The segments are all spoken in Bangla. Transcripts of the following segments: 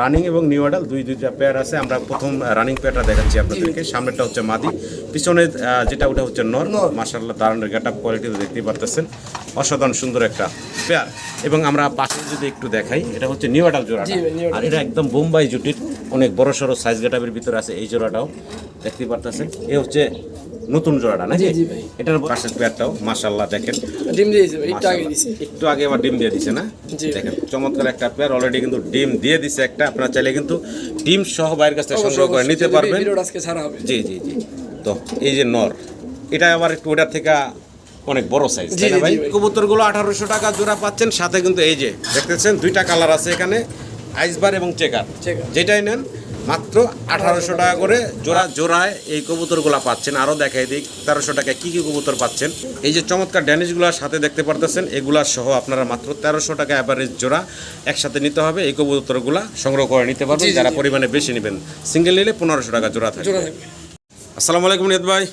রানিং এবং নিউ অ্যাডাল দুই দুইটা পেয়ার আছে। আমরা প্রথম রানিং পেয়ারটা দেখাচ্ছি আপনাদেরকে। সামনেরটা হচ্ছে মাদি। পিছনে যেটা ওটা হচ্ছে নর। মার্শাল্লাহ দারুণের গেট আপ কোয়ালিটি দেখতেই পারতেছেন। অসাধারণ সুন্দর একটা পেয়ার এবং আমরা পাশে যদি একটু দেখাই এটা হচ্ছে নিউ অ্যাডাল জোড়াটা। আর এটা একদম বোম্বাই জুটির অনেক বড় সড়ো সাইজ গেট আপের ভিতরে আছে এই জোড়াটাও। দেখতেই পারতেছেন। এ হচ্ছে নতুন জোড়াটা নাকি। এটার পাশের পেয়ারটাও মার্শাল্লাহ দেখেন। ডিম দিয়েছে একটু আগে দিছে। একটু আগে আবার ডিম দিয়ে দিছে না? জি। দেখেন চমৎকার একটা পেয়ার অলরেডি কিন্তু ডিম দিয়ে দিছে একটা। আপনারা চাইলে কিন্তু ডিম সহ বাইরের কাছ থেকে সংগ্রহ করে নিতে পারবেন। আজকে ছাড়া হবে। জি জি জি। তো এই যে নর এটা আবার একটু ওটার থেকে অনেক বড় সাইজ তাই না ভাই। কবুতরগুলো আঠারোশো টাকা জোড়া পাচ্ছেন সাথে কিন্তু এই যে দেখতেছেন দুইটা কালার আছে এখানে আইসবার এবং চেকার। যেটাই নেন মাত্র আঠারোশো টাকা করে জোড়া জোড়ায় এই কবুতরগুলো পাচ্ছেন। আরও দেখাই দিই তেরোশো টাকায় কী কী কবুতর পাচ্ছেন। এই যে চমৎকার ড্যানিশগুলোর সাথে দেখতে পারতেছেন এগুলা সহ আপনারা মাত্র তেরোশো টাকা অ্যাভারেজ জোড়া একসাথে নিতে হবে। এই কবুতরগুলা সংগ্রহ করে নিতে পারবেন যারা পরিমাণে বেশি নেবেন। সিঙ্গেল নিলে পনেরোশো টাকা জোড়া থাকবে। আসসালামু আলাইকুম নিয়ত ভাই।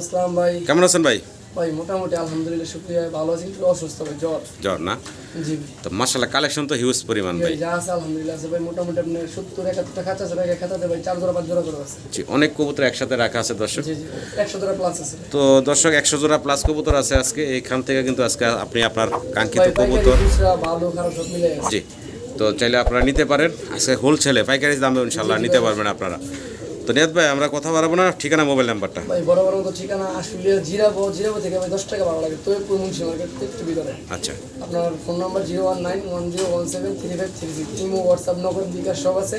আসসালাম ভাই। কেমন আছেন ভাই? ভাই মোটামুটি আলহামদুলিল্লাহ শুক্রিয়া। ভালো আছি একটু অসুস্থ ভাই জ্বর। জ্বর না? জি। তো মাসাল্লাহ কালেকশন তো হিউজ পরিমাণ ভাই। যা আছে আলহামদুলিল্লাহ আছে ভাই মোটামুটি আপনার সত্তর একাত্তর খাঁচা আছে ভাই খাতাতে ভাই চার জোড়া পাঁচ জোড়া করে আছে। জি অনেক কবুতর একসাথে রাখা আছে দর্শক। জি জি একশো জোড়া প্লাস আছে। তো দর্শক একশো জোড়া প্লাস কবুতর আছে আজকে। এইখান থেকে কিন্তু আজকে আপনি আপনার কাঙ্ক্ষিত কবুতর ভালো খারাপ সব মিলে জি। তো চাইলে আপনারা নিতে পারেন। আজকে হোলসেলে পাইকারি দামে ইনশাল্লাহ নিতে পারবেন আপনারা। তো নিয়ত ভাই আমরা কথা বাড়াবো না ঠিকানা মোবাইল নাম্বারটা ভাই বড় বড় ঠিকানা আশুলিয়া জিরাবো জিরাবো থেকে ভাই দশ টাকা ভালো লাগে তৈপুর মুন্সি মার্কেট একটু ভিতরে। আচ্ছা। আপনার phone number zero one nine one zero one seven three five three six. Imo WhatsApp Nagad bKash সব আছে।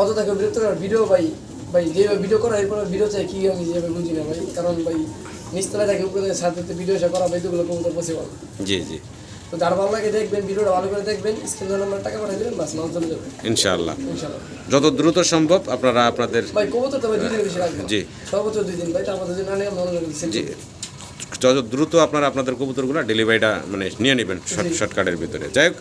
অত তাকে বিরক্ত করার ভিডিও ভাই ভাই যেভাবে ভিডিও করা এরপর ভিডিও চাই কি আমি যেভাবে বুঝি না ভাই। কারণ ভাই নিচতলায় থাকে উপরে থাকে সাথে ভিডিও করা ভাই দুগুলো কবুতর পসিবল জি জি। তো যার ভালো লাগে দেখবেন ভিডিওটা ভালো করে দেখবেন স্ক্রিন নাম্বার টাকা পাঠিয়ে দেবেন বাস মাল চলে যাবে। ইনশাআল্লাহ। ইনশাল্লাহ যত দ্রুত সম্ভব আপনারা আপনাদের ভাই কবুতর তো ভাই দুই দিন বেশি রাখবেন। জি। সর্বোচ্চ দুই দিন ভাই তারপর দুদিন আনে মনোযোগ দিচ্ছেন জি। যত দ্রুত আপনারা আপনাদের কবুতরগুলো ডেলিভারিটা মানে নিয়ে নেবেন শর্ট শর্টকাটের ভিতরে। যাই হোক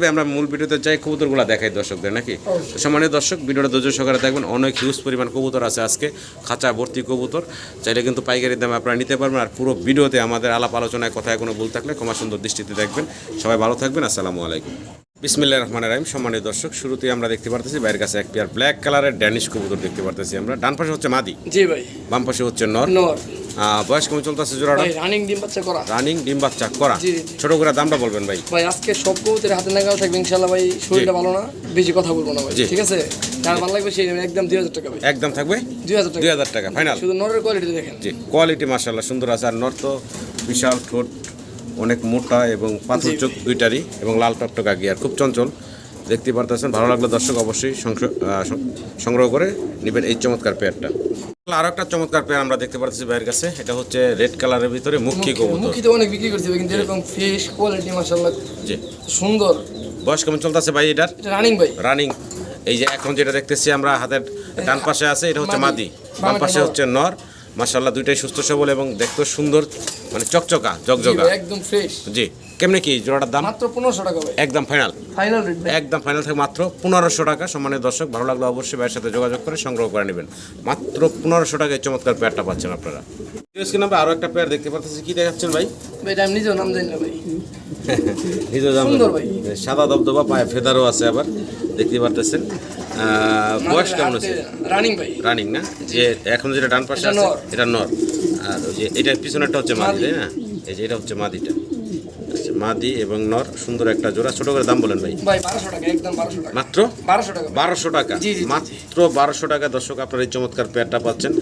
ভাই আমরা মূল ভিডিওতে যাই কবুতরগুলো দেখাই দর্শকদের নাকি। সম্মানীয় দর্শক ভিডিওটা ধৈর্য সহকারে দেখবেন অনেক হিউজ পরিমাণ কবুতর আছে আজকে খাঁচা ভর্তি কবুতর। চাইলে কিন্তু পাইকারি দামে আপনারা নিতে পারবেন আর পুরো ভিডিওতে আমাদের আলাপ আলোচনায় কথায় কোনো ভুল থাকলে ক্ষমা সুন্দর দৃষ্টিতে দেখবেন। সবাই ভালো থাকবেন আসসালামু আলাইকুম। বিসমিল্লাহ রহমান রাহিম। সম্মানীয় দর্শক শুরুতে আমরা দেখতে পারতেছি বাইরের কাছে এক পেয়ার ব্ল্যাক কালারের ড্যানিশ কবুতর দেখতে পারতেছি আমরা। ডান পাশে হচ্ছে মাদি। জি ভাই। বাম পাশে হচ্ছে নর। নর। বয়স কেমন চলতেছে জোড়াটা? রানিং ডিম বাচ্চা করা। রানিং ডিম বাচ্চা করা। ছোট করে দামটা বলবেন ভাই। ভাই আজকে সব কবুতরের হাতে নাগাল থাকবে ইনশাল্লাহ ভাই শরীরটা ভালো না বেশি কথা বলব না ভাই। ঠিক আছে? যার ভালো লাগবে সেই একদম দুই হাজার টাকা ভাই। একদম থাকবে? দুই হাজার টাকা। দুই হাজার টাকা ফাইনাল শুধু নরের কোয়ালিটি দেখেন। জি কোয়ালিটি মার্শাল্লাহ সুন্দর আছে। আর নর তো বিশাল ঠোঁট। অনেক মোটা এবং পাথর চোখ দুইটারই এবং লাল টকটকা গিয়ার খুব চঞ্চল। দেখতে পারতেছেন ভালো লাগলে দর্শক অবশ্যই সংগ্রহ করে নেবেন এই চমৎকার পেয়ারটা। আরও একটা চমৎকার পেয়ার আমরা দেখতে পাচ্ছি ভাইয়ের কাছে এটা হচ্ছে রেড কালারের ভিতরে মুখী কবুতর। মুখি তো অনেক বিক্রি করছি কিন্তু এরকম ফ্রেশ কোয়ালিটি মাসাল্লাহ জি। সুন্দর। বয়স কেমন চলতেছে ভাই এটার? এটা রানিং ভাই। রানিং এই যে এখন যেটা দেখতেছি আমরা হাতের ডান পাশে আছে এটা হচ্ছে মাদি মাদি। বাম পাশে হচ্ছে নর। মাশাল্লাহ দুইটাই সুস্থ সবল এবং দেখতে সুন্দর মানে চকচকা জি জগজগা একদম ফ্রেশ জি কেমনে কি জোড়াটার দাম? মাত্র পনেরোশো টাকা ভাই। একদম ফাইনাল ফাইনাল রেট একদম ফাইনাল থেকে মাত্র পনেরোশো টাকা। সম্মানের দর্শক ভালো লাগলে অবশ্যই ভাইয়ের সাথে যোগাযোগ করে সংগ্রহ করে নেবেন। মাত্র পনেরোশো টাকায় চমৎকার পেয়ারটা পাচ্ছেন আপনারা। স্ক্রিন নাম্বার আরও একটা পেয়ার দেখতে পাচ্ছেন কি দেখাচ্ছেন ভাই? ভাই আমি নিজেও নাম জানি না ভাই। দাম সুন্দর ভাই। সাদা দবদবা পায়ে ফেদারও আছে আবার দেখতে পারতেছেন। বয়স কেমন আছে রানিং ভাই। রানিং না? যে এখন যেটা ডান পাশে আছে। এটা নর। আর ওই যে এটা পিছনেরটা হচ্ছে মাদি তাই না? এই যে এটা হচ্ছে মাদিটা। আচ্ছা মাদি এবং নর সুন্দর একটা জোড়া। ছোট করে দাম বলেন ভাই। ভাই বারোশো টাকা একদম বারোশো টাকা। মাত্র? বারোশো টাকা। মাত্র বারোশো টাকা। দর্শক আপনার এই চমৎকার পেয়ারটা পাচ্ছেন।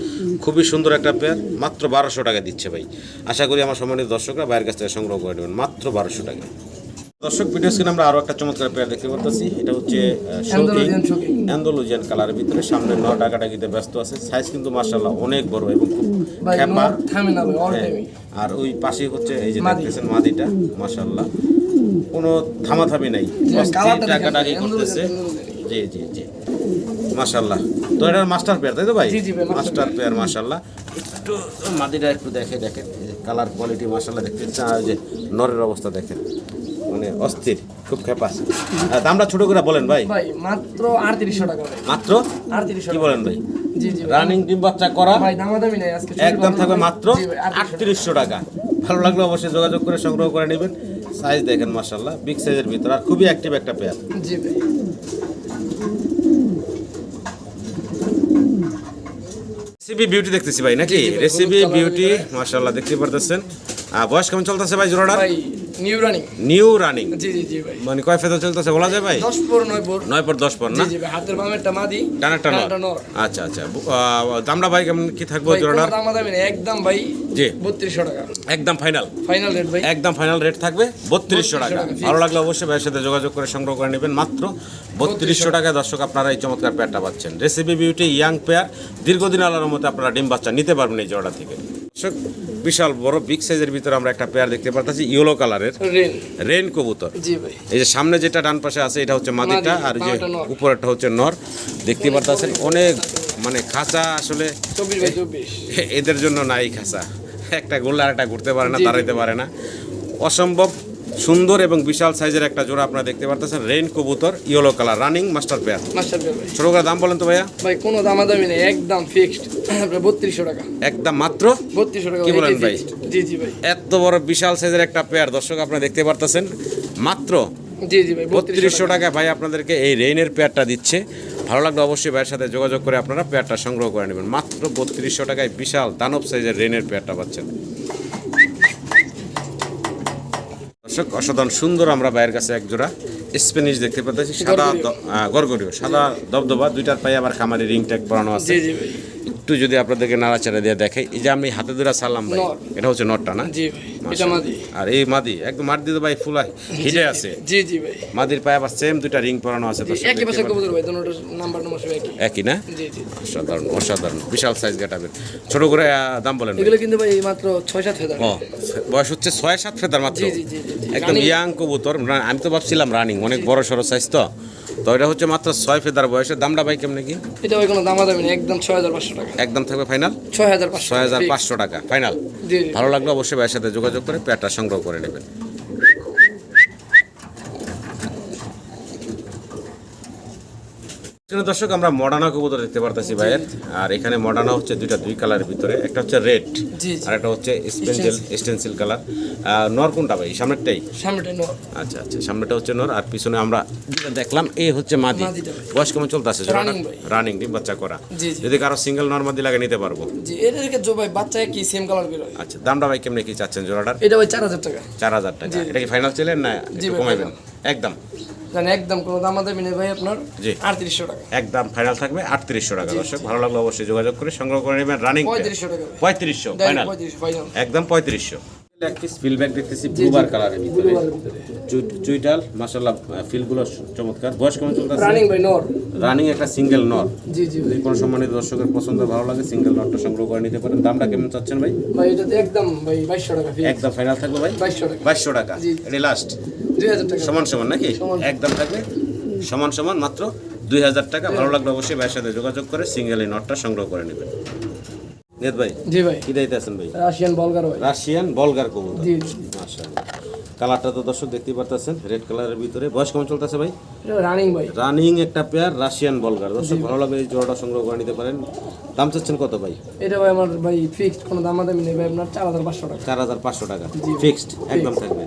খুবই সুন্দর একটা পেয়ার। মাত্র বারোশো টাকা দিচ্ছে ভাই। আশা করি আমার সম্মানিত দর্শকরা বাইরের কাছ থেকে সংগ্রহ করে নেবেন। মাত্র বারোশো টাকা। দর্শক ভিডিও স্ক্রিনে আমরা আরও একটা চমৎকার পেয়ার দেখতে পারতেছি। এটা হচ্ছে। অ্যান্ডোলুজিয়ান কালারের ভিতরে। সামনে ন ডাকাডাকিতে ব্যস্ত আছে। সাইজ কিন্তু মার্শাল্লাহ অনেক বড় এবং খুব হ্যাঁ, আর ওই পাশে হচ্ছে এই যে দেখতেছেন মাদিটা মাশাল্লাহ কোনো থামাথামি নাই। কালারটা ডাকাডাকি করতেছে। জি জি জি। মাশাল্লাহ তো এটা মাস্টার পেয়ার তাই তো ভাই? জি, জি মাস্টার পেয়ার মাশাল্লাহ একটু মাদিটা একটু দেখে দেখেন। কালার কোয়ালিটি মাশাল্লাহ দেখতে যে নরের অবস্থা দেখেন। মানে অস্থির খুব খেপাস। দামটা ছোট করে বলেন ভাই। ভাই মাত্র আটত্রিশশো টাকা ভাই। মাত্র? আটত্রিশশো কি বলেন ভাই? জি জি রানিং ডিম বাচ্চা করা। ভাই দামাদামি নাই আজকে। একদম থাকবে মাত্র 3800 আটত্রিশশো টাকা। ভালো লাগলে অবশ্যই যোগাযোগ করে সংগ্রহ করে নেবেন। সাইজ দেখেন মার্শাল্লাহ বিগ সাইজের ভিতর। আর খুবই অ্যাক্টিভ একটা পেয়ার জি ভাই। রেসিপি বিউটি দেখতেছি ভাই নাকি? রেসিপি বিউটি মাশাআল্লাহ দেখতে পারতেছেন। বয়স কেমন চলতেছে ভাই জোড়াটার? ভাই নিউ রানিং নিউ রানিং জি জি জি ভাই। মানে কয় ফেদার চলতেছে বলা যায় ভাই? দশ পর নয় পর। নয় পর দশ পর জি না? জি ভাই হাতের বামেরটা মাদি ডানারটা নর। আচ্ছা আচ্ছা। দামটা ভাই কেমন কি থাকবে কোনো দাম দামি একদম ভাই জি। বত্রিশশো টাকা। একদম ফাইনাল। ফাইনাল রেট ভাই। একদম ফাইনাল রেট থাকবে বত্রিশশো টাকা। টাকা, ভালো লাগলে অবশ্যই ভাইয়ের সাথে যোগাযোগ করে সংগ্রহ করে নেবেন মাত্র বত্রিশশো টাকায়। দর্শক আপনারা এই চমৎকার পেয়ারটা পাচ্ছেন। রেসিপি বিউটি ইয়াং পেয়ার দীর্ঘদিন আলার মধ্যে আপনারা ডিম বাচ্চা নিতে পারবেন এই জোড়া থেকে। বিশাল বড় বিগ সাইজের ভিতরে আমরা একটা পেয়ার দেখতে পাচ্ছি ইয়েলো কালারের রেন কবুতর। এই যে সামনে যেটা ডান পাশে আছে এটা হচ্ছে মাদিটা আর যে। উপরেরটা হচ্ছে নর। দেখতে পারতেছেন অনেক মানে খাঁচা আসলে এদের জন্য নাই খাঁচা। একটা গোল্লা আর একটা ঘুরতে পারে না। দাঁড়াইতে পারে না। অসম্ভব সুন্দর এবং বিশাল সাইজের একটা জোড়া আপনারা দেখতে পারতেছেন। রেইন কবুতর yellow colour running master pair. Master pair ছোট করে দাম বলেন তো ভাইয়া? ভাই কোনো দামাদামি নেই একদম ফিক্সড আপনার বত্রিশশো টাকা। একদম মাত্র? বত্রিশশো টাকা কি বলেন ভাই? জি জি ভাই। এত বড় বিশাল সাইজের একটা পেয়ার দর্শক আপনারা দেখতে পারতেছেন। মাত্র জি জি ভাই বত্রিশশো টাকা। ভাই আপনাদেরকে এই রেইনের পেয়ারটা দিচ্ছে। ভালো লাগলে অবশ্যই ভাইয়ের সাথে যোগাযোগ করে আপনারা পেয়ারটা সংগ্রহ করে নেবেন। মাত্র বত্রিশশো টাকায় বিশাল দানব সাইজের রেইনের পেয়ারটা পাচ্ছেন। দর্শক অসাধারণ সুন্দর আমরা বাইরের কাছে একজোড়া স্প্যানিশ দেখতে পাচ্ছি। সাদা গরগরীয় সাদা দবদবা দুইটার পায়ে আবার খামারি রিং ট্যাগ বানানো আছে। একটু যদি আপনাদেরকে নাড়াচাড়া দিয়ে দেখাই এই যে আমি হাতে ধরে সারলাম ভাই এটা হচ্ছে নটটা না? জি ভাই এটা মাদি। আর এই মাদি একদম মাদি তো ভাই ফুলাই হিটে আছে। জি জি ভাই। মাদির পায়ে আবার সেম দুইটা রিং পরানো আছে একই পাশে কবুতর ভাই দুটোর নাম্বার নম্বর সব একই। একই না? জি জি। অসাধারণ অসাধারণ বিশাল সাইজ গেটাবের ছোট করে দাম বলেন এগুলো কিন্তু ভাই মাত্র ছয় সাত ফেদার। ও বয়স হচ্ছে ছয় সাত ফেদার মাত্র। জি জি জি জি জি। একদম ইয়াং কবুতর আমি তো ভাবছিলাম রানিং অনেক বড় সড়ো সাইজ তো। তো এটা হচ্ছে মাত্র ছয় ফেদার বয়সের। দামটা ভাই কেমন কি? এটা ওই কোনো দাম দামি নেই একদম ছয় হাজার পাঁচশো টাকা। একদম থাকবে ফাইনাল? ছয় হাজার ছয় হাজার। পাঁচশো টাকা ফাইনাল। ভালো লাগল অবশ্যই ভাইয়ের সাথে যোগাযোগ করে প্যাটটা সংগ্রহ করে নেবেন। এখানে দর্শক আমরা মডার্না কবুতর দেখতে পারতেছি ভাইয়ের। আর এখানে মডার্না হচ্ছে দুইটা দুই কালারের ভিতরে। একটা হচ্ছে রেড আর একটা হচ্ছে স্পেন্সিল স্টেন্সিল কালার নর কোনটা ভাই? সামনেরটাই? সামনেটা নর। আচ্ছা আচ্ছা সামনেটা হচ্ছে নর। আর পিছনে আমরা দেখলাম এই হচ্ছে মাদি। বয়স কেমন চলতে আছে রানিং ডিম বাচ্চা করা। যদি কারও সিঙ্গেল নর মাদি লাগে নিতে পারব। জি এটাকে জো ভাই বাচ্চা কি সেম কালার আচ্ছা দামটা ভাই কেমনে কি চাচ্ছেন জোড়াটার? এটা ভাই চার হাজার টাকা। চার হাজার টাকা। এটা কি ফাইনাল ছিলেন না কমাইবেন? একদম। জানেন একদম কোনো দাম দামাদামি নেই ভাই আপনার। জি। আটত্রিশশো টাকা। একদম ফাইনাল থাকবে আটত্রিশশো টাকা দর্শক। ভালো লাগলে অবশ্যই যোগাযোগ করে সংগ্রহ করে নেবেন রানিং পঁয়ত্রিশশো টাকা। ভাই পঁয়ত্রিশশো ফাইনাল একদম পঁয়ত্রিশশো। এক পিস ফিল ব্যাগ দেখতেছি ব্লুবার কালারের ভিতরে। চুইটাল মাসাল্লাহ ফিলগুলো চমৎকার। বয়স কেমন চলতেছে? রানিং ভাই নর। রানিং একটা সিঙ্গেল নর। জি জি। যদি কোনো সম্মানিত দর্শকের পছন্দ ভালো লাগে সিঙ্গেল নটটা সংগ্রহ করে নিতে পারেন। দামটা কেমন চাচ্ছেন ভাই? ভাই এটাতে একদম ভাই টাকা একদম ফাইনাল থাকবে ভাই? বাইশশো টাকা। বাইশশো টাকা। জি। লাস্ট টাকা সমান সমান নাকি? এক একদম থাকবে? সমান সমান মাত্র দুই হাজার টাকা। ভালো লাগলে অবশ্যই ভাইয়ের সাথে যোগাযোগ করে সিঙ্গেল এই নটটা সংগ্রহ করে নেবেন। নেত ভাই জি ভাই। কি দায়িত্ব আছেন ভাই? রাশিয়ান বলগার ভাই। রাশিয়ান বলগার কবুতর। জি। মাশাআল্লাহ। কালারটা তো দর্শক দেখতেই পারতেছেন রেড কালারের ভিতরে। বয়স কেমন চলতেছে ভাই? রানিং ভাই। রানিং একটা পেয়ার রাশিয়ান বলগার দর্শক ভালো লাগলে এই জোড়াটা সংগ্রহ করে নিতে পারেন। দাম চাচ্ছেন কত ভাই? এটা ভাই আমার ভাই ফিক্সড কোনো দামাদামি নেই ভাই আপনার চার হাজার পাঁচশো টাকা। চার হাজার পাঁচশো টাকা। ফিক্সড একদম থাকবে।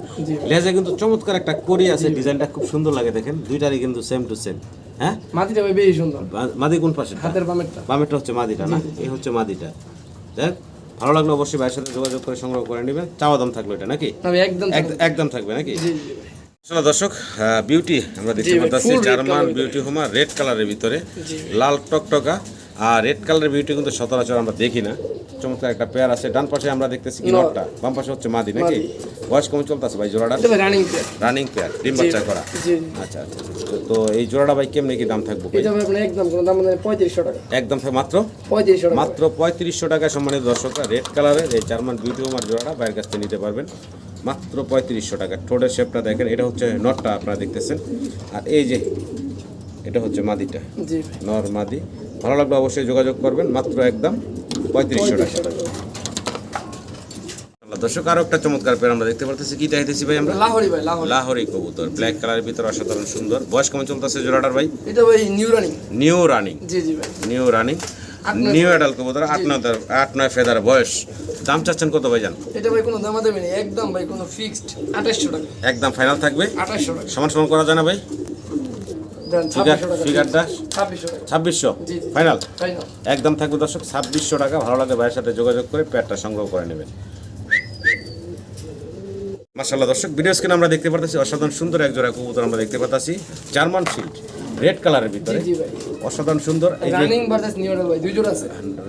লেজে কিন্তু চমৎকার একটা করি আছে ডিজাইনটা খুব সুন্দর লাগে দেখেন। দুইটারই কিন্তু সেম টু সেম হ্যাঁ? মাটিটা ভাই বেশি সুন্দর। মাদি কোন পাশে হাতের বামেরটা। বামেরটা হচ্ছে মাদিটা না? এই হচ্ছে মাদিটা। দেখ ভালো লাগলে অবশ্যই ভাইয়ের সাথে যোগাযোগ করে সংগ্রহ করে নেবেন। চাওয়া দাম থাকল এটা নাকি? একদম একদম থাকবে নাকি? জি দর্শক বিউটি আমরা দেখতে পাচ্ছি জার্মান বিউটি হোমা রেড কালারের ভিতরে। লাল টকটকা আর রেড কালারের বিউটি কিন্তু সচরাচর আমরা দেখি না। চমৎকার একটা পেয়ার আছে। ডান পাশে আমরা দেখতেছি কি নটটা বাম পাশে হচ্ছে মাদি নাকি? বয়স কেমন চলতেছে ভাই জোড়াটা? রানিং প্লেয়ার রানিং পেয়ার ডিম বাচ্চা করা। জি। আচ্ছা আচ্ছা আচ্ছা। তো- এই জোড়াটা ভাই কেমনে কি দাম থাকবে এটা ভাই আপনার একদম কোনো দাম নেই পঁয়ত্রিশশো টাকা। একদম মাত্র? পঁয়ত্রিশশো টাকা। মাত্র পঁয়ত্রিশশো টাকা সম্মানিত দর্শকরা রেড কালারের এই জার্মান বিউটি হোমার জোড়াটা বাইরের কাছ থেকে নিতে পারবেন। মাত্র পঁয়ত্রিশশো টাকা। ঠোঁটের শেপটা দেখেন এটা হচ্ছে নটটা আপনারা দেখতেছেন। আর এই যে এটা হচ্ছে মাদিটা। নর মাদি। ভালো লাগলে অবশ্যই যোগাযোগ করবেন মাত্র একদম পঁয়ত্রিশশো টাকা। দর্শক আরও একটা চমৎকার পেয়ার আমরা দেখতে পারতেছি। কি চাইতেছি ভাই আমরা? লাহোরি ভাই লাহোরি। কবুতর। ব্ল্যাক কালারের ভিতরে অসাধারণ সুন্দর। বয়স কেমন চলতেছে জোড়াটার ভাই? এটা ভাই নিউ রানিং নিউ রানিং জি জি ভাই। নিউ রানিং নিউ অ্যাডাল কবুতর আট নয় আট নয় ফেদার বয়স। দাম চাচ্ছেন কত ভাই জান? এটা ভাই কোনো দামাদামি নেই একদম ভাই কোনো ফিক্সড আঠাশশো টাকা। একদম ফাইনাল থাকবে? আঠাশশো টাকা। সমান সমান করা যায় না ভাই দেন ফিগার 2600 টাকা ফিগারটা ছাব্বিশশো। ফাইনাল একদম থাকবে দর্শক ছাব্বিশশো টাকা। ভালো লাগে ভাইয়ের সাথে যোগাযোগ করে প্যাডটা সংগ্রহ করে নেবেন। মাসাল্লাহ দর্শক ভিডিও স্ক্রিনে আমরা দেখতে পাচ্ছি অসাধারণ সুন্দর এক জোড়া কবুতর আমরা দেখতে পাচ্ছি জার্মান শিল্ড রেড কালারের ভিতরে। অসাধারণ সুন্দর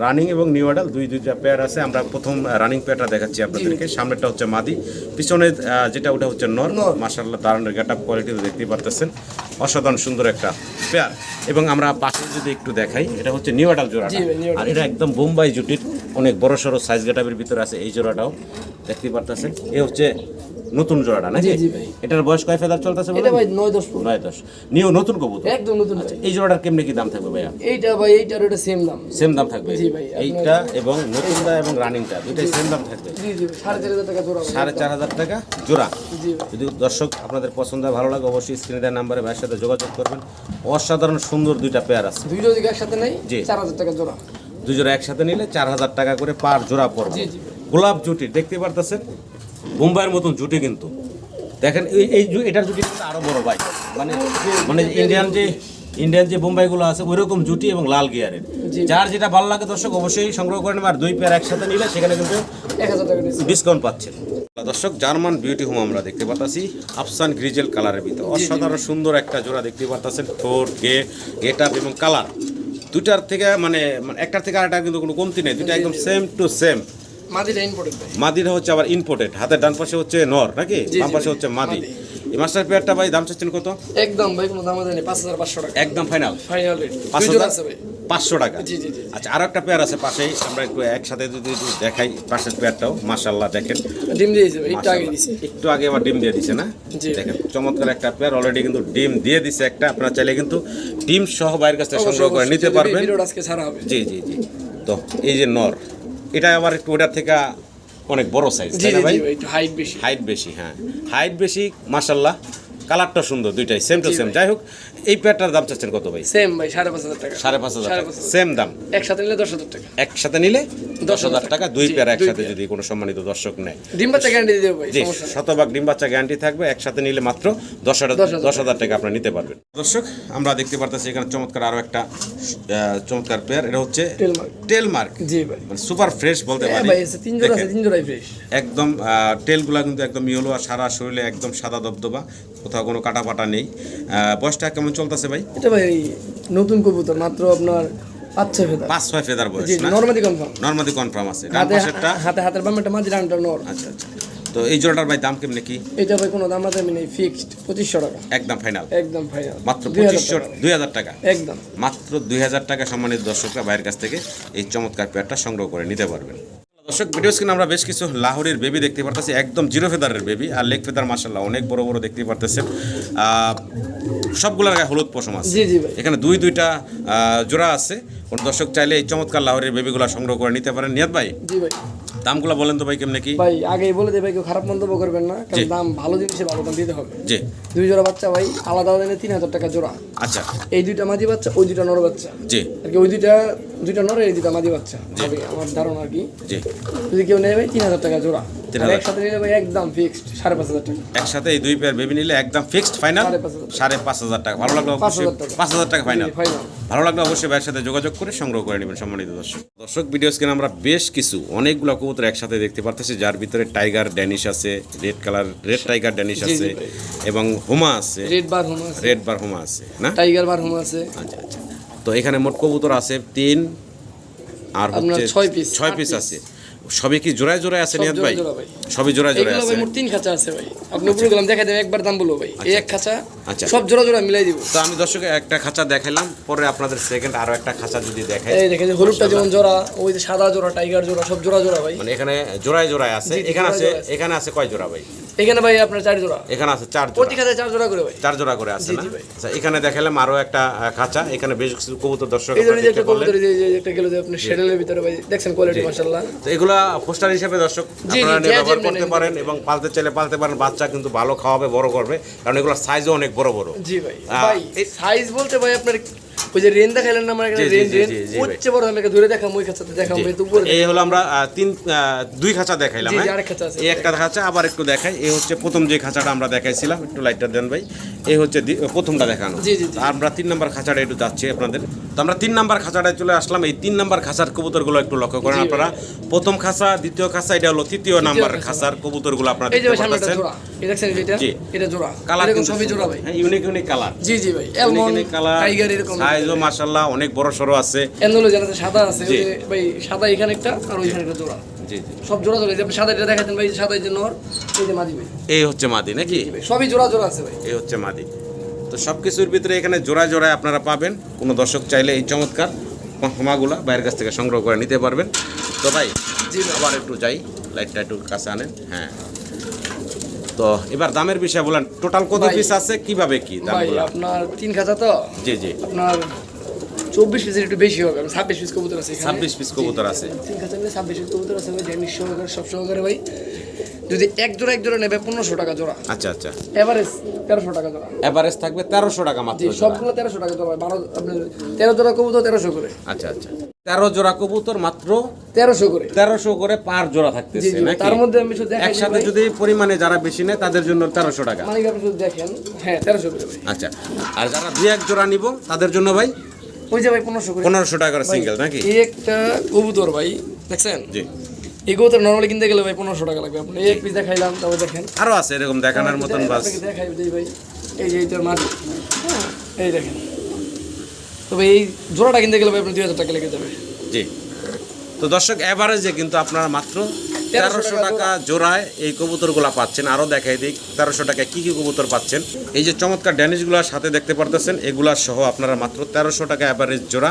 রানিং এবং নিউ অ্যাডাল দুই দুইটা পেয়ার আছে। আমরা প্রথম রানিং পেয়ারটা দেখাচ্ছি আপনাদেরকে। সামনেরটা হচ্ছে মাদি। পিছনে যেটা ওটা হচ্ছে নর। মার্শাল্লাহ দারুণের গেট আপ কোয়ালিটি দেখতেই পারতেছেন। অসাধারণ সুন্দর একটা পেয়ার। এবং আমরা পাশে যদি একটু দেখাই এটা হচ্ছে নিউ অ্যাডাল জোড়াটা। আর এটা একদম বোম্বাই জুটির অনেক বড় সড়ো সাইজ গেটাবের ভিতরে আছে এই জোড়াটাও। দেখতে পারতেছেন? এ হচ্ছে নতুন জোড়াটা নাকি। এটার বয়স কয় ফেদার চলতেছে এটা ভাই নয় দশ ফুট। নয় দশ। নিউ নতুন কবুতর? একদম নতুন ভাই। এই জোড়াটার কেমনে কি দাম থাকবে ভাইয়া? এইটা ভাই এইটার ওটা সেম দাম। সেম দাম থাকবে? জি ভাই, এইটা এবং নতুনটা এবং রানিংটা দুইটাই সেম দাম থাকবে? জি জি ভাই, সাড়ে চার হাজার টাকা জোড়া। ভাই। সাড়ে চার হাজার টাকা জোড়া? জি যদি দর্শক আপনাদের পছন্দ ভালো লাগে অবশ্যই স্ক্রিনে দেওয়ার নাম্বারে ভাইয়ের সাথে যোগাযোগ করবেন। অসাধারণ সুন্দর দুইটা পেয়ার আছে। দুই যদি একসাথে নেই জি। চার হাজার টাকা জোড়া। দুই জোড়া একসাথে নিলে চার হাজার টাকা করে পার জোড়া পড়বে। গোলাপ জুটি দেখতে পারতেছেন? বোম্বাইয়ের মতন জুটি কিন্তু। দেখেন এই এই এটার জুটি কিন্তু আরও বড় ভাই। মানে মানে ইন্ডিয়ান যে ইন্ডিয়ান যে বোম্বাইগুলো আছে ওই রকম জুটি এবং লাল গিয়ারের যার যেটা ভালো লাগে দর্শক অবশ্যই সংগ্রহ করে নেবে আর দুই পেয়ার একসাথে নিলে সেখানে কিন্তু ডিসকাউন্ট পাচ্ছেন। দর্শক জার্মান বিউটি হোম আমরা দেখতে পাচ্ছি আফসান গ্রিজেল কালারের ভিতরে। অসাধারণ সুন্দর একটা জোড়া দেখতে পাচ্ছেন ঠোঁট গে গেট আপ এবং কালার দুটার থেকে মানে মানে একটার থেকে আরেকটা কিন্তু কোনো কমতি নেই। দুটা একদম সেম টু সেম মাদিটা ইম্পোর্টেড ভাই। মাদিরা হচ্ছে আবার ইম্পোর্টেড হাতের ডান পাশে হচ্ছে নর নাকি? বাম পাশে হচ্ছে মাদি। এই মাস্টার পেয়ারটা ভাই দাম চাচ্ছেন কত? একদম ভাই কোনো দাম দেয়নি পাঁচ হাজার পাঁচশো টাকা। একদম ফাইনাল ফাইনাল রেট পাঁচ দুই জোড়া হাজার আছে ভাই। পাঁচশো টাকা। আচ্ছা আর একটা পেয়ার আছে পাশেই। আমরা একটু একসাথে যদি দেখাই পাশের পেয়ারটাও। মাশাল্লাহ দেখেন। ডিম দিয়েছে ভাই একটু আগে দিছি একটু আগে আবার ডিম দিয়ে দিছে না? দেখেন চমৎকার একটা পেয়ার। অলরেডি কিন্তু ডিম দিয়ে দিছে একটা। আপনারা চাইলে কিন্তু ডিম সহ বাইরের কাছ থেকে সংগ্রহ করে নিতে পারবেন। জি জি জি। তো এই যে নর। এটা আবার একটু ওটার থেকে অনেক বড় সাইজ তাই না ভাই? হাইট বেশি। হাইট বেশি হ্যাঁ। হাইট বেশি মাশাল্লাহ কালারটা সুন্দর দুইটাই সেম টু সেম যাই হোক এই পেয়ারটার দাম চাচ্ছেন কত ভাই? সেম ভাই সাড়ে পাঁচ হাজার টাকা। সাড়ে পাঁচ হাজার টাকা। সেম দাম। একসাথে নিলে দশ হাজার টাকা। একসাথে নিলে দশ হাজার টাকা দুই পেয়ার একসাথে যদি কোনো সম্মানিত দর্শক নেয়। ডিম বাচ্চা গ্যারান্টি দিয়ে ভাই জি শতভাগ ডিম বাচ্চা গ্যারান্টি থাকবে একসাথে নিলে মাত্র দশ হাজার দশ হাজার টাকা আপনারা নিতে পারবেন। দর্শক আমরা দেখতে পারতেছি এখানে চমৎকার আরও একটা চমৎকার পেয়ার এটা হচ্ছে টেলমার্ক টেল জি ভাই। মানে সুপার ফ্রেশ বলতে হ্যাঁ পারি। তিন জোড়া আছে তিন জোড়াই ফ্রেশ একদম টেলগুলা কিন্তু একদম ইয়েলো আর সারা শরীরে একদম সাদা দবদবা কোথাও কোনো কাটা পাটা নেই বয়সটা কেমন চলতেছে ভাই? এটা ভাই নতুন কবুতর মাত্র আপনার পাঁচ ছয় ফেদার। পাঁচ ছয় ফেদার বয়স নর্মালি কনফার্ম নর্মালি কনফার্ম আছে। হাতে হাতে হাতের বাম একটা মাঝে ডানটা নর। আচ্ছা আচ্ছা। তো এই জোড়াটার ভাই দাম কেমনে কি? এটা ভাই কোনো দাম দামি নেই ফিক্সড পঁচিশশো টাকা। একদম ফাইনাল একদম ফাইনাল মাত্র দুই হাজার পঁচিশশো টাকা। দুই হাজার টাকা? একদম। মাত্র দুই হাজার টাকা সম্মানিত দর্শকরা বাইরের কাছ থেকে এই চমৎকার পেয়ারটা সংগ্রহ করে নিতে পারবেন। দর্শক ভিডিও স্ক্রিনে আমরা বেশ কিছু লাহোরের বেবি দেখতে পারতেছি একদম জিরো ফেদারের বেবি আর লেগ ফেদার মাসাল্লাহ অনেক বড় বড় দেখতে পারতেছেন। আহ, সবগুলোর গায়ে হলুদ পশম আছে। এখানে দুই দুইটা আহ, জোড়া আছে। কোন দর্শক চাইলে এই চমৎকার লাহোরের বেবিগুলো সংগ্রহ করে নিতে পারেন। নিয়াদ ভাই। দামগুলো বলেন তো ভাই কেমনে কি? ভাই আগেই বলে দেবে কেউ খারাপ মন্তব্য করবেন না কারণ দাম ভালো জিনিসে ভালো দাম দিতে হবে। জি। দুই জোড়া বাচ্চা ভাই আলাদা আলাদা তিন হাজার টাকা জোড়া। আচ্ছা। এই দুইটা মাদি বাচ্চা ওই দুইটা নর বাচ্চা। জি। আর কি ওই দুইটা দুইটা নর এই দুইটা মাদি বাচ্চা আমার ধারণা আর কি। জি। যদি কেউ নেয় ভাই তিন হাজার টাকা জোড়া। একসাথে নিলে ভাই একদম ফিক্সড সাড়ে পাঁচ হাজার টাকা। একসাথে এই দুই পেয়ার বেবি নিলে একদম ফিক্সড ফাইনাল সাড়ে পাঁচ হাজার। টাকা। ভালো লাগল অবশ্যই পাঁচ হাজার টাকা ফাইনাল ভালো লাগলে অবশ্যই ভাইয়ের সাথে যোগাযোগ করে সংগ্রহ করে নেবেন সম্মানিত দর্শক। দর্শক ভিডিও স্ক্রিনে আমরা বেশ কিছু অনেকগুলো কবুতর একসাথে দেখতে পারতেছি যার ভিতরে টাইগার ড্যানিশ আছে red colour red tiger Danish আছে এবং হোমা আছে। রেড বার হোম আছে। রেড বার হোমা আছে না? টাইগার বার হোম আছে। আচ্ছা আচ্ছা। তো এখানে মোট কবুতর আছে তিন আর হচ্ছে ছয় piece, ছয় পিস আছে। সবই কি জোড়ায় জোড়ায় আছে নিয়াত ভাই। সবই জোড়ায় জোড়ায় আছে। ভাই মোট তিন খাঁচা আছে ভাই। আপনি উপরে গেলাম দেখাই দেন একবার দাম বলব ভাই। এই এক খাঁচা আচ্ছা। সব জোড়া জোড়া মিলাই দিব। তো আমি দর্শক একটা খাঁচা দেখাইলাম পরে আপনাদের সেকেন্ড আরও একটা খাঁচা যদি দেখাই। এই দেখেন হলুদটা যেমন জোড়া ওই যে সাদা জোড়া টাইগার জোড়া সব জোড়া জোড়া ভাই। মানে এখানে জোড়ায় জোড়ায় আছে। এখানে আছে। এখানে আছে কয় জোড়া ভাই? এখানে ভাই আপনার চার জোড়া? এখানে আছে চার জোড়া। প্রতি খাঁচায় চার জোড়া করে ভাই। চার জোড়া করে আছে না? আচ্ছা এখানে দেখালাম আরও একটা খাঁচা। এখানে বেশ কিছু কবুতর দর্শক এই যে একটা কবুতর এই যে- একটা গেল যে আপনি শেডেলের ভিতরে ভাই। দেখছেন কোয়ালিটি মাশাআল্লাহ। তো এগুলা পোস্টার হিসেবে দর্শক আপনারা ব্যবহার করতে পারেন এবং পালতে চাইলে পালতে পারেন। বাচ্চা কিন্তু ভালো খাওয়াবে বড় করবে। কারণ এগুলোর সাইজও অনেক বড় বড়। জি ভাই। ভাই এই- সাইজ বলতে ভাই আপনার ওই যে রেন দেখাইলেন না আমার এখানে রেন রেন বড় আমি ধরে দেখাম ওই খাঁচাতে দেখাম। উপরে এই হলো আমরা তিন দুই খাঁচা দেখাইলাম হ্যাঁ? এই একটা খাঁচা আবার একটু দেখাই। এই হচ্ছে প্রথম যে খাঁচাটা আমরা দেখাইছিলাম একটু লাইটটা দেন ভাই। এই হচ্ছে প্রথমটা দেখানো। আমরা তিন নাম্বার খাঁচাটা একটু যাচ্ছি আপনাদের। তো আমরা তিন নাম্বার খাঁচাটায় চলে আসলাম। এই তিন নাম্বার খাঁচার কবুতরগুলো একটু লক্ষ্য করেন আপনারা। প্রথম খাঁচা দ্বিতীয় খাঁচা এটা হলো তৃতীয় নাম্বার খাঁচা। খাঁচার কবুতরগুলো আপনারা দেখতে পাচ্ছেন। এই দেখছেন যেটা এটা জোড়া। কালার কিন্তু সবই জোড়া ভাই। ইউনিক ইউনিক কালার জি জি ভাই। টাইগার এরকম। সাইজও মাশাআল্লাহ অনেক বড় সরো আছে। এন্দোলো জানাতে সাদা আছে ভাই সাদা এখানে একটা আর ওইখানে একটা জোড়া। সব জোড়া জোড়া এই যে আপনি সাদা এটা দেখাতেন ভাই সাদা এই যে নর এই যে মাদি ভাই। এই হচ্ছে মাদি নাকি? সবই জোড়া জোড়া আছে ভাই। এই হচ্ছে মাদি। তো সব কিছুর ভিতরে এখানে জোড়ায় জোড়ায় আপনারা পাবেন। কোনো দর্শক চাইলে এই চমৎকার হোমাগুলা বাইরের কাছ থেকে সংগ্রহ করে নিতে পারবেন। তো জি ভাই। আবার একটু যাই লাইটটা একটু কাছে আনেন। হ্যাঁ। তো এবার দামের বিষয়ে বলেন টোটাল কত পিস আছে কীভাবে কি ভাই দামগুলো আপনার তিন খাঁচা তো? জি জি। আপনার চব্বিশ পিসের একটু বেশি হবে কারণ ছাব্বিশ পিস কবুতর আছে। ছাব্বিশ পিস কবুতর আছে। তিন খাঁচা মিলে ছাব্বিশ পিস কবুতর আছে ভাই জ্যামিস সহকারে সব সহকারে ভাই। যদি এক জোড়া এক জোড়া নেবে পনেরোশো টাকা জোড়া। আচ্ছা আচ্ছা। এভারেজ তেরোশো টাকা জোড়া। এভারেজ থাকবে তেরোশো টাকা মাত্র সবগুলো তেরোশো টাকা জোড়া বারো তেরো জোড়া কবুতর তেরোশো করে। আচ্ছা আচ্ছা। তেরো জোড়া কবুতর মাত্র তেরোশো করে। তেরোশো করে পার জোড়া থাকতেছে তার মধ্যে আমি একসাথে যদি পরিমাণে যারা বেশি নেয় তাদের জন্য তেরোশো টাকা। দেখেন। হ্যাঁ তেরোশো করে আচ্ছা আর যারা দুই এক জোড়া নিব তাদের জন্য ভাই ওই যে ভাই পনেরোশো করে। পনেরোশো টাকা করে সিঙ্গেল নাকি? একটা কবুতর ভাই দেখছেন? জি। এই কবুতর নর্মালি কিনতে গেলে ভাই পনেরোশো টাকা লাগবে। আপনি এক পিস দেখাইলাম তারপর দেখেন। আরও আছে এরকম দেখানোর মতন বাস। দেখাই ভাই। এই যে এইটার মাটি হ্যাঁ এই দেখেন। তবে এই জোড়াটা কিনতে গেলে আপনার দুই হাজার টাকা লেগে যাবে। জি। তো দর্শক এভারেজে কিন্তু আপনারা মাত্র তেরোশো টাকা জোড়ায় এই কবুতরগুলা পাচ্ছেন। আরও দেখাই দিই তেরোশো টাকায় কী কী কবুতর পাচ্ছেন। এই যে চমৎকার ড্যানিশগুলোর সাথে দেখতে পারতেছেন এগুলা সহ আপনারা মাত্র তেরোশো টাকা অ্যাভারেজ জোড়া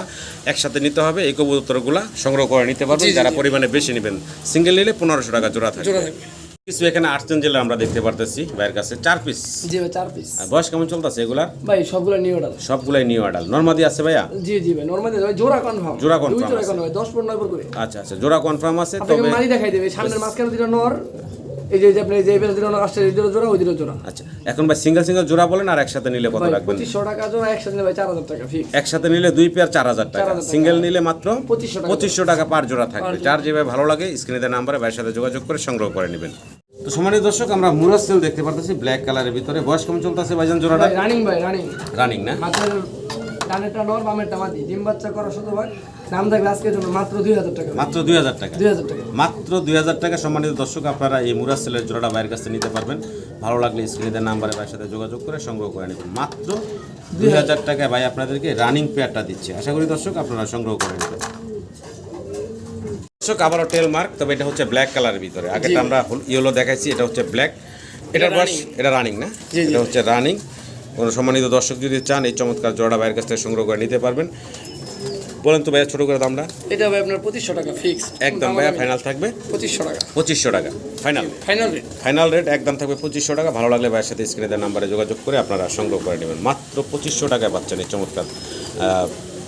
একসাথে নিতে হবে। এই কবুতরগুলা সংগ্রহ করে নিতে পারবেন। যারা পরিমাণে বেশি নেবেন সিঙ্গেল নিলে পনেরোশো টাকা জোড়া থাকবে। কিছু এখানে আটজন জেলা আমরা দেখতে পারতেছি ভাইয়ের কাছে চার পিস জি ভাই চার পিস বয়স কেমন চলতেছে এগুলার? ভাই সবগুলো নিউ অর্ডার সবগুলাই নিউ আডাল নর্মাদি আছে ভাইয়া? জি জি ভাই নর্মালি ভাই জোড়া কনফার্ম জোড়া দুই জোড়া কনফার্ম দশ পনেরো নয় করে। আচ্ছা আচ্ছা জোড়া কনফার্ম আছে তবে মারি দেখাই দেবে সামনের মাঝখানে দুটো নর এই যে আপনি যে এবার দুটো আসছে এই জোড়া ওই জোড়া। আচ্ছা এখন ভাই সিঙ্গেল সিঙ্গেল জোড়া বলেন আর একসাথে নিলে কত রাখবেন? টাকা জোড়া একসাথে নিলে ভাই চার হাজার টাকা ফিক্স একসাথে নিলে দুই পেয়ার চার হাজার টাকা। 4,000 টাকা। সিঙ্গেল নিলে মাত্র 2500 টাকা। পঁচিশশো টাকা পার জোড়া থাকবে। যার যেভাবে ভালো লাগে স্ক্রিনে দেওয়া নাম্বারে ভাইয়ের সাথে যোগাযোগ করে সংগ্রহ করে নেবেন। তো সমানিত দর্শক আমরা মুরাজ সেল দেখতে পারতেছি ব্ল্যাক কালারের ভিতরে। বয়স কেমন চলতেছে ভাইজান জোড়াটা? রানিং ভাই রানিং রানিং না? মাছের ডানেরটা নর বামেরটা মাটি ডিম বাচ্চা করা শতভাগ নাম থাকবে আজকের জন্য মাত্র দুই হাজার টাকা। মাত্র দুই হাজার টাকা? দুই হাজার টাকা। মাত্র দুই হাজার টাকা সম্মানিত দর্শক আপনারা এই মুরাজ সেলের জোড়াটা বাইরের কাছে নিতে পারবেন। ভালো লাগলে স্ক্রিনে নাম্বারে ভাইয়ের সাথে যোগাযোগ করে সংগ্রহ করে নেবেন। মাত্র দুই হাজার টাকায় ভাই আপনাদেরকে রানিং পেয়ারটা দিচ্ছে। আশা করি দর্শক আপনারা সংগ্রহ করে নেবেন। দর্শক আবারও টেল মার্ক তবে এটা হচ্ছে ব্ল্যাক কালারের ভিতরে। আগেটা আমরা ইয়েলো দেখাইছি এটা হচ্ছে ব্ল্যাক এটার বয়স এটা রানিং না। এটা হচ্ছে রানিং কোনো সম্মানিত দর্শক যদি চান এই চমৎকার জোড়াটা বাইরের কাছ থেকে সংগ্রহ করে নিতে পারবেন। বলেন তো ভাইয়া ছোটো করে দামটা। এটা ভাই আপনার পঁচিশশো টাকা ফিক্স একদম ভাইয়া ফাইনাল থাকবে? পঁচিশশো টাকা। পঁচিশশো টাকা। Final final rate final rate একদম থাকবে পঁচিশশো টাকা। ভালো লাগলে ভাইয়ের সাথে স্ক্রিনে দেওয়ার নাম্বারে যোগাযোগ করে আপনারা সংগ্রহ করে নেবেন। মাত্র পঁচিশশো টাকায় পাচ্ছেন এই চমৎকার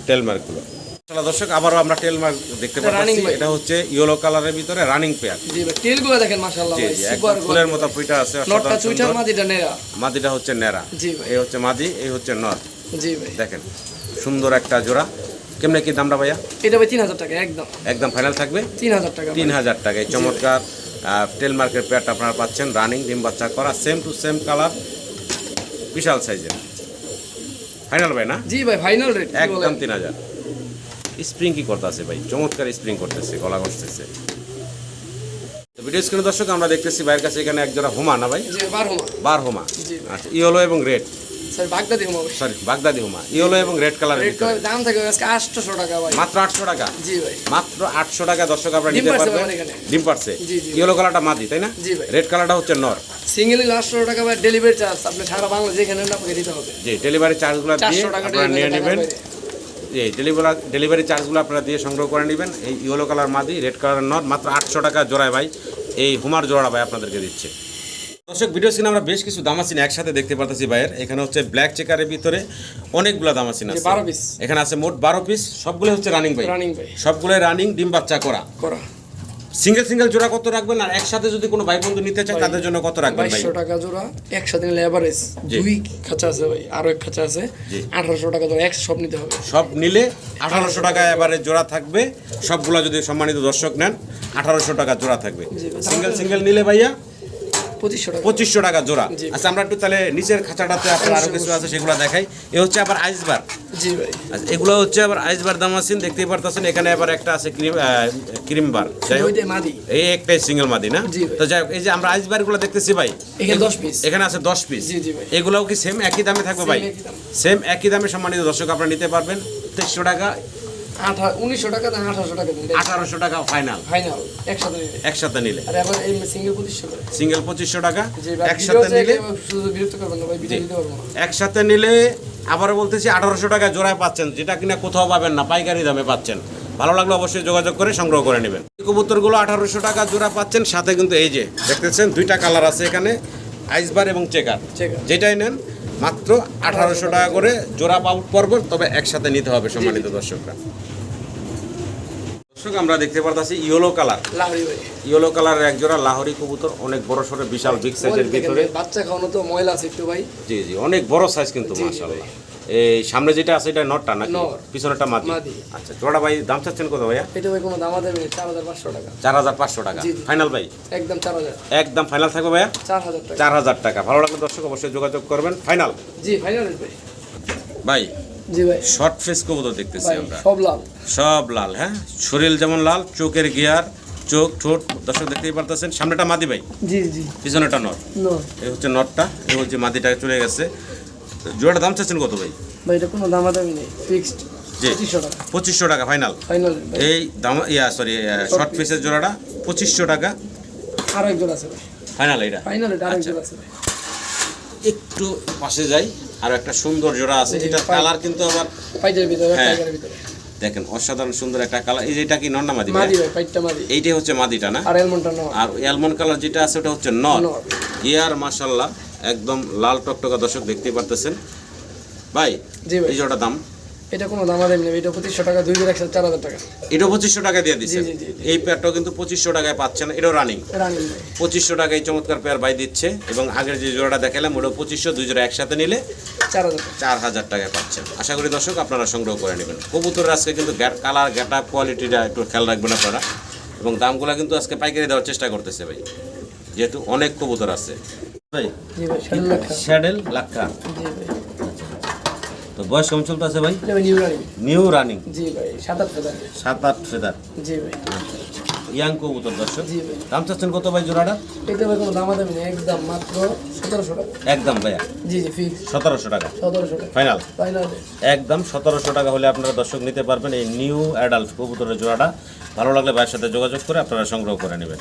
টেলমার্কগুলো দর্শক আবারও আমরা টেলমার্ক দেখতে এটা পাচ্ছি এটা হচ্ছে ইয়েলো কালারের ভিতরে রানিং পেয়ার জি ভাই দেখেন মাশাআল্লাহ জি জি একদম ফুলের মতো ফুইটা আছে নটটা চুইটার সুন্দর। নেরা মাদিটা হচ্ছে নেরা জি এই হচ্ছে মাদি এই হচ্ছে নর জি ভাই। দেখেন সুন্দর একটা জোড়া। কেমনে কি দামটা ভাইয়া? এটা ভাই তিন হাজার টাকা একদম। একদম ফাইনাল থাকবে? তিন হাজার টাকা তিন হাজার টাকা। এই চমৎকার টেল মার্কেট পেয়ারটা আপনারা পাচ্ছেন রানিং ডিম বাচ্চা করা সেম টু সেম কালার বিশাল সাইজের ফাইনাল ভাই না? জি ভাই ফাইনাল রেট একদম তিন হাজার। স্প্রিং কি করতেছে ভাই? চমৎকার স্প্রিং করতেছে গলা ঘষতেছে। তো ভিডিও স্ক্রিনে দর্শক আমরা দেখতেছি ভাইয়ের কাছে এখানে একজোড়া হোমা না ভাই? বারো বার হোমা। আচ্ছা ইয়েলো এবং রেড। স্যার বাগদাদি হোমা সরি বাগদাদি হোমা। ইয়েলো এবং রেড রেট ভিতরে। দাম থাকে আজকে আটশোশো টাকা ভাই। মাত্র আটশো টাকা? জি ভাই। মাত্র আটশো টাকা দর্শক আপনারা ডিম নিতে পারবেন। ডিম পারছে? জি, জি। ইয়েলো কালারটা মাদি তাই না? জি ভাই। রেড কালারটা হচ্ছে নর। সিঙ্গেলি আটশো টাকা ভাই ডেলিভারি চার্জ আপনি সারা বাংলা যেখানে নেন আপনাকে দিতে হবে। যে ডেলিভারি চার্জগুলো দিয়ে টাকা আপনারা নিয়ে নেবেন। এই ডেলিভারি ডেলিভারি চার্জগুলো আপনারা দিয়ে সংগ্রহ করে নেবেন। এই ইয়েলো কালার মাদি রেড কালার নট মাত্র আটশো টাকা জোড়ায় ভাই। এই হুমার জোড়া ভাই আপনাদেরকে দিচ্ছে। দর্শক ভিডিও সিনে আমরা বেশ কিছু দামাসিন একসাথে দেখতে পারতেছি ভাইয়ের। এখানে হচ্ছে ব্ল্যাক চেকারের ভিতরে অনেকগুলো দামাসিন আছে বারো পিস এখানে আছে মোট বারো পিস সবগুলো হচ্ছে রানিং ভাই। রানিং ভাই। সবগুলো রানিং ডিম বাচ্চা করা। করা। সিঙ্গেল সিঙ্গেল জোড়া কত রাখবেন আর একসাথে যদি কোনো ভাই বন্ধু নিতে চায় তাদের জন্য কত রাখবেন ভাই? বাইশশো টাকা জোড়া একসাথে নিলে এভারেজ। দুই খাঁচা আছে ভাই আরও এক খাঁচা আছে। জি। আঠারোশো টাকা জোড়া এক সব নিতে হবে। সব নিলে আঠারোশো টাকা এভারেজ জোড়া থাকবে। সবগুলা যদি সম্মানিত দর্শক নেন আঠারোশো টাকা জোড়া থাকবে। সিঙ্গেল সিঙ্গেল নিলে ভাইয়া পঁচিশশো টাকা। জোড়া। আচ্ছা আমরা একটু তাহলে নিচের খাঁচাটাতে আপনার আরও কিছু আছে সেগুলো দেখাই। এ হচ্ছে আবার আইসবার জি ভাই। আচ্ছা এগুলো হচ্ছে আবার আইসবার দামাসিন দেখতেই পারতেছেন এখানে আবার একটা আছে ক্রিম ক্রিম বার যাই হোক এই একটাই সিঙ্গেল মাদি না? তো যাই হোক এই যে আমরা আইসবারগুলো দেখতেছি ভাই এখানে দশ পিস এখানে আছে দশ পিস এগুলোও কি সেম একই দামে থাকবে ভাই? সেম একই দামে সম্মানিত দর্শক আপনারা নিতে পারবেন। তেইশশো টাকা উনিশশো টাকা আঠারোশো টাকা দিন আঠারোশো টাকা ফাইনাল ফাইনাল একসাথে নিলে। একসাথে নিলে। আর এখন এই সিঙ্গেল পঁচিশশো করে। সিঙ্গেল পঁচিশশো টাকা একসাথে নিলে শুধু বিরক্ত করবেন না ভাই ভিডিও দিতে পারব একসাথে নিলে আবারও বলতেছি আঠারোশো টাকা জোড়ায় পাচ্ছেন যেটা কিনা কোথাও পাবেন না পাইকারি দামে পাচ্ছেন। ভালো লাগলে অবশ্যই যোগাযোগ করে সংগ্রহ করে নেবেন। কবুতরগুলো আঠারোশো টাকা জোড়া পাচ্ছেন সাথে কিন্তু এই যে দেখতেছেন দুইটা কালার আছে এখানে আইসবার এবং চেকার চেকার। যেটাই নেন মাত্র আঠারোশো টাকা করে জোড়া পাউট পর্ব তবে একসাথে নিতে হবে সম্মানিত দর্শকরা। দর্শক আমরা দেখতে পারতাছি ইয়েলো কালার। ইয়েলো কালারের এক জোড়া লাহোরি কবুতর অনেক বড় সড়ো বিশাল বিগ সাইজের ভিতরে। বাচ্চা খাওয়ানো তো ময়লা আছে একটু ভাই। জি জি অনেক বড় সাইজ কিন্তু মাশাআল্লাহ। এই সামনে যেটা আছে এটা নটটা নাকি? নর। পিছনেরটা মাদি মাদি। আচ্ছা জোড়া ভাই দাম চাচ্ছেন কত ভাইয়া? এটা ভাই কোনো দাম দেবে চার হাজার পাঁচশো টাকা। চার হাজার পাঁচশো টাকা। জি, জি। ফাইনাল ভাই? একদম চার হাজার। একদম ফাইনাল থাকবে ভাইয়া? চার হাজার টাকা। চার হাজার টাকা। ভালো লাগলে দর্শক অবশ্যই যোগাযোগ করবেন। ফাইনাল জি ফাইনাল ভাই। ভাই জি ভাই। শর্ট ফেস কবুতর দেখতেছি ভাই আমরা। সব লাল। সব লাল হ্যাঁ? শরীর যেমন লাল চোখের গিয়ার চোখ ঠোঁট দর্শক দেখতেই পারতেছেন। সামনেটা মাদি ভাই? জি জি। পিছনেটা নর নো এই হচ্ছে নটটা এই হচ্ছে মাদিটা চলে গেছে। জোড়াটা দাম চাচ্ছেন কত ভাই? ভাই এটা কোনো দাম দামি নেই ফিক্সড। পঁচিশশো টাকা। ফাইনাল ফাইনাল এই দাম ইয়া সরি শর্ট পিসের জোড়াটা পঁচিশশো টাকা। আরও একজন আছে ফাইনাল এটা ফাইনাল এটা আচ্ছা। আরেকজন আছে একটু পাশে যাই আর একটা সুন্দর জোড়া আছে। এটা কালার কিন্তু আবার পাইটের ভিতরে হ্যাঁ। ভিতরে। দেখেন অসাধারণ সুন্দর একটা কালার এই যেটা কি নন্না মাদি মাদি ভাই পাইটটা মাদি। এইটাই হচ্ছে মাদিটা না? আর এলমনটা নো আর অ্যালমন্ড কালার যেটা আছে ওটা হচ্ছে নর নর। ইয়ার মাশাল্লাহ একদম লাল টকটকা দর্শক দেখতেই পারতেছেন। ভাই জি ভাই। এই জোড়া দাম? এটা কোনো দাম দামি নেই এটা পঁচিশশো টাকা দুই একশো চার হাজার টাকা। এটা পঁচিশশো টাকা দিয়ে দিচ্ছে। এই পেয়ারটাও কিন্তু পঁচিশশো টাকায় পাচ্ছেন এটাও রানিং রানিং পঁচিশশো টাকায় চমৎকার পেয়ার বাই দিচ্ছে এবং আগের যে জোড়াটা দেখালাম ওটা পঁচিশশো দুই জোড়া একসাথে নিলে চার হাজার টাকা। চার হাজার টাকায় পাচ্ছেন। আশা করি দর্শক আপনারা সংগ্রহ করে নেবেন। কবুতরের আজকে কিন্তু কালার গ্যাট কোয়ালিটিটা একটু খেয়াল রাখবেন আপনারা। এবং দামগুলো কিন্তু আজকে পাইকারি দেওয়ার চেষ্টা করতেছে ভাই। যেহেতু অনেক কবুতর আছে। ভাই? স্যাডেল লাক্ষা তো বয়স কেমন চলতেছে ভাই? ভাই নিউ রানিং জি ভাই সাত আট হাজার। সাত আট ফেদার জি ভাই। ইয়াং কবুতর দর্শক। দাম চাচ্ছেন কত ভাই জোড়াটা? এটা ভাই কোনো দাম দামি নেই একদম মাত্র সতেরোশো টাকা। একদম ভাইয়া। জি জি ফিক্স সতেরোশো টাকা। সতেরোশো টাকা। ফাইনাল ফাইনাল একদম সতেরোশো টাকা হলে আপনারা দর্শক নিতে পারবেন এই নিউ অ্যাডাল্ট কবুতরের জোড়াটা। ভালো লাগলে ভাইয়ের সাথে যোগাযোগ করে আপনারা সংগ্রহ করে নেবেন।